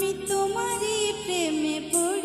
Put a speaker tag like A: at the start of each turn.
A: আমি তোমারই প্রেমে পড়ি।